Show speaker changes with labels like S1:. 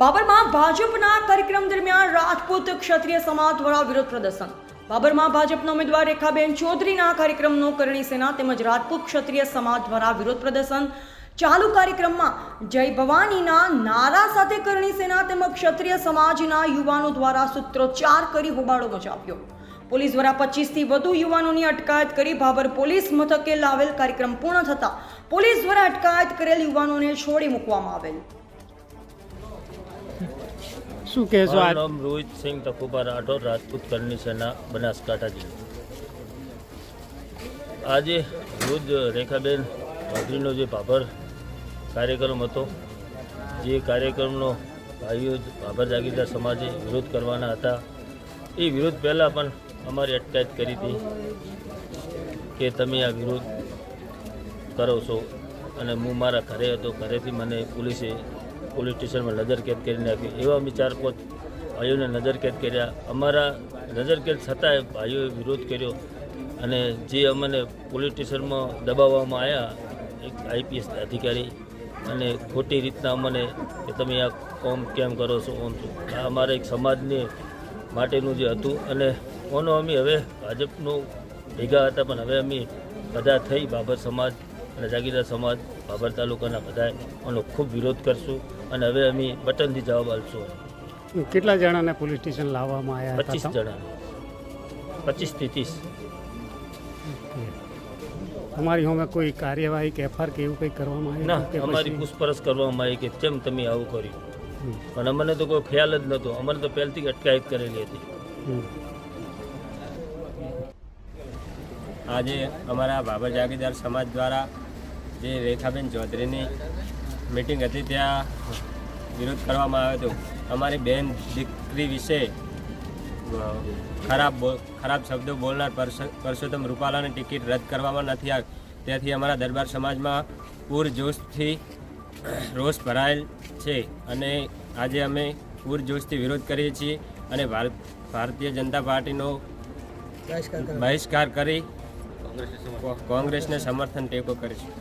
S1: બાબરમાં ભાજપના કાર્યક્રમ દરમિયાન રાજપૂત ક્ષત્રિય સમાજ દ્વારા વિરોધ પ્રદર્શન. બાબરમાં ભાજપના ઉમેદવાર રેખાબેન ચૌધરીના કાર્યક્રમનો કરણી સેના તેમજ રાજપૂત ક્ષત્રિય સમાજ દ્વારા વિરોધ પ્રદર્શન ચાલુ કાર્યક્રમમાં જય ભવાનીના નારા સાથે કરણી સેના તેમજ ક્ષત્રિય સમાજના યુવાનો દ્વારા સૂત્રોચ્ચાર કરી હોબાળો મચાવ્યો. પોલીસ દ્વારા પચીસથી વધુ યુવાનોની અટકાયત કરી ભાબર પોલીસ મથકે લાવેલ કાર્યક્રમ પૂર્ણ થતા પોલીસ દ્વારા અટકાયત કરેલ યુવાનોને છોડી મૂકવામાં આવેલ.
S2: શું કહેશો આજ?
S3: નામ રોહિત સિંહ તકુબા રાઠોડ રાજપૂત કરની સેના બનાસકાંઠા જિલ્લો. આજે રોજ રેખાબેન વાઘરીનો જે ભાભર કાર્યક્રમ હતો જે કાર્યક્રમનો ભાઈઓ ભાભર જાગીરદાર સમાજે વિરોધ કરવાના હતા. એ વિરોધ પહેલાં પણ અમારી અટકાયત કરી હતી કે તમે આ વિરોધ કરો છો અને હું મારા ઘરે હતો. ઘરેથી મને પોલીસે પોલીસ સ્ટેશનમાં નજરકેદ કરી નાખી. એવા અમે ચાર પાંચ ભાઈઓને નજરકેદ કર્યા. અમારા નજરકેદ છતાંય ભાઈઓએ વિરોધ કર્યો અને જે અમને પોલીસ સ્ટેશનમાં દબાવવામાં આવ્યા, એક આઈપીએસ અધિકારી અને ખોટી રીતના અમને કે તમે આ કોમ કેમ કરો છો, ઓમ આ અમારા એક સમાજને માટેનું જે હતું અને ઓનો અમે હવે ભાજપનું ભેગા હતા, પણ હવે અમે બધા થઈ બાબર સમાજ અને જાગીરદાર સમાજ ભાભર તાલુકાના બધાએ આનો ખૂબ વિરોધ કરશું અને હવે અમે બટનથી જવાબ આપશું.
S2: કેટલા જણાને પોલીસ સ્ટેશન લાવવામાં આવ્યા
S3: પચીસ જણા પચીસથી ત્રીસ.
S2: તમારી હવે કોઈ કાર્યવાહી કે એફઆર કે એવું કંઈ કરવામાં આવ્યું
S3: ના અમારી
S2: પછી?
S3: પૂછપરછ કરવામાં આવી કે કેમ તમે આવું કર્યું. પણ અમને તો કોઈ ખ્યાલ જ નહોતો. અમને તો પહેલથી અટકાયત કરેલી હતી.
S4: આજે અમારા બાબર જાગીરદાર સમાજ દ્વારા જે રેખાબેન ચૌધરીની મિટિંગ હતી ત્યાં વિરોધ કરવામાં આવ્યો હતો. અમારી બેન દીકરી વિશે ખરાબ ખરાબ શબ્દો બોલનાર પરસ- પરસોત્તમ રૂપાલાની ટિકિટ રદ કરવામાં નથી આવી. ત્યાંથી અમારા દરબાર સમાજમાં પૂરજોશથી રોષ ભરાયેલ છે અને આજે અમે પૂરજોશથી વિરોધ કરીએ છીએ અને ભારત ભારતીય જનતા પાર્ટીનો બહિષ્કાર કરી કોંગ્રેસને સમર્થન ટેકો કરીશું